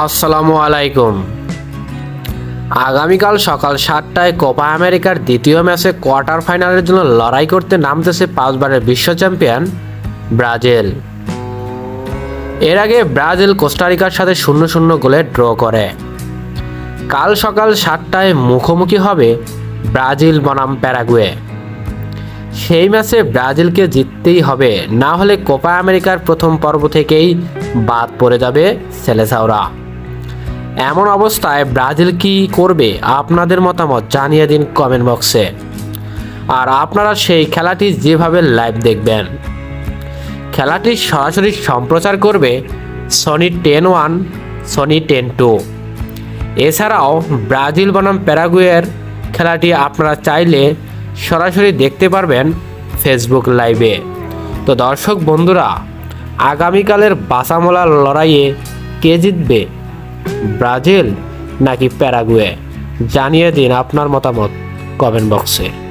আসসালামু আলাইকুম। আগামীকাল সকাল সাতটায় কোপা আমেরিকার দ্বিতীয় ম্যাচে কোয়ার্টার ফাইনালের জন্য লড়াই করতে নামতেছে পাঁচবারের বিশ্ব চ্যাম্পিয়ন ব্রাজিল। এর আগে ব্রাজিল কোস্টারিকার সাথে শূন্য শূন্য গোলে ড্র করে। কাল সকাল সাতটায় মুখোমুখি হবে ব্রাজিল বনাম প্যারাগুয়ে। সেই ম্যাচে ব্রাজিলকে জিততেই হবে, না হলে কোপা আমেরিকার প্রথম পর্ব থেকেই বাদ পড়ে যাবে সেলেসাওরা। এমন অবস্থায় ব্রাজিল কি করবে? আপনাদের মতামত জানিয়ে দিন কমেন্ট বক্সে আর আপনারা সেই খেলাটি যেভাবে লাইভ দেখবেন। খেলাটি সরাসরি সম্প্রচার করবে Sony Ten one Sony Ten two এছাড়াও ব্রাজিল বনাম প্যারাগুয়ের খেলাটি আপনারা চাইলে সরাসরি দেখতে পারবেন ফেসবুক লাইভে তো দর্শক বন্ধুরা, আগামীকালের বাসামোলার লড়াইয়ে কে জিতবে? ব্রাজিল নাকি প্যারাগুয়ে? জানিয়ে দিন আপনার মতামত কমেন্ট বক্সে।